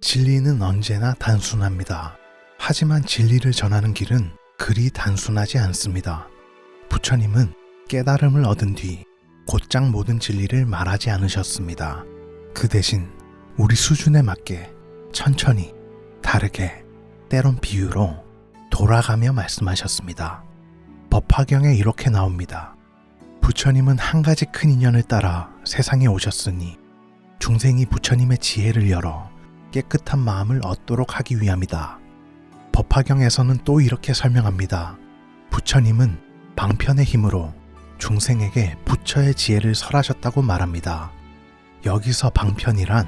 진리는 언제나 단순합니다. 하지만 진리를 전하는 길은 그리 단순하지 않습니다. 부처님은 깨달음을 얻은 뒤 곧장 모든 진리를 말하지 않으셨습니다. 그 대신 우리 수준에 맞게 천천히 다르게 때론 비유로 돌아가며 말씀하셨습니다. 법화경에 이렇게 나옵니다. 부처님은 한 가지 큰 인연을 따라 세상에 오셨으니 중생이 부처님의 지혜를 열어 깨끗한 마음을 얻도록 하기 위함이다. 법화경에서는 또 이렇게 설명합니다. 부처님은 방편의 힘으로 중생에게 부처의 지혜를 설하셨다고 말합니다. 여기서 방편이란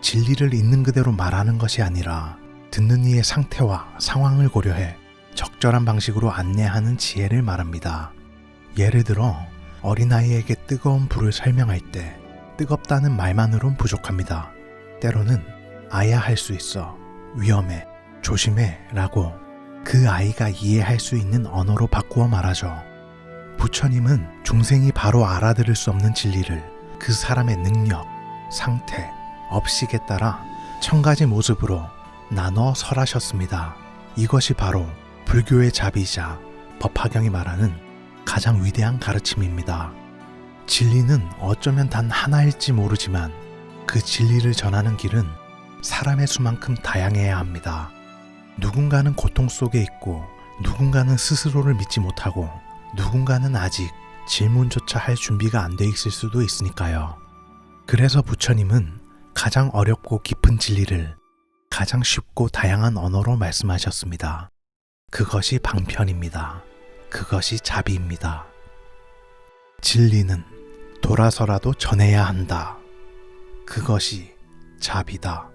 진리를 있는 그대로 말하는 것이 아니라 듣는 이의 상태와 상황을 고려해 적절한 방식으로 안내하는 지혜를 말합니다. 예를 들어 어린아이에게 뜨거운 불을 설명할 때 뜨겁다는 말만으론 부족합니다. 때로는 아야 할 수 있어 위험해 조심해 라고 그 아이가 이해할 수 있는 언어로 바꾸어 말하죠. 부처님은 중생이 바로 알아들을 수 없는 진리를 그 사람의 능력, 상태, 업식에 따라 천 가지 모습으로 나눠 설하셨습니다. 이것이 바로 불교의 자비이자 법화경이 말하는 가장 위대한 가르침입니다. 진리는 어쩌면 단 하나일지 모르지만 그 진리를 전하는 길은 사람의 수만큼 다양해야 합니다. 누군가는 고통 속에 있고 누군가는 스스로를 믿지 못하고 누군가는 아직 질문조차 할 준비가 안 돼 있을 수도 있으니까요. 그래서 부처님은 가장 어렵고 깊은 진리를 가장 쉽고 다양한 언어로 말씀하셨습니다. 그것이 방편입니다. 그것이 자비입니다. 진리는 돌아서라도 전해야 한다. 그것이 자비다.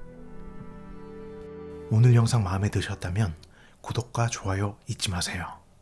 오늘 영상 마음에 드셨다면 구독과 좋아요 잊지 마세요.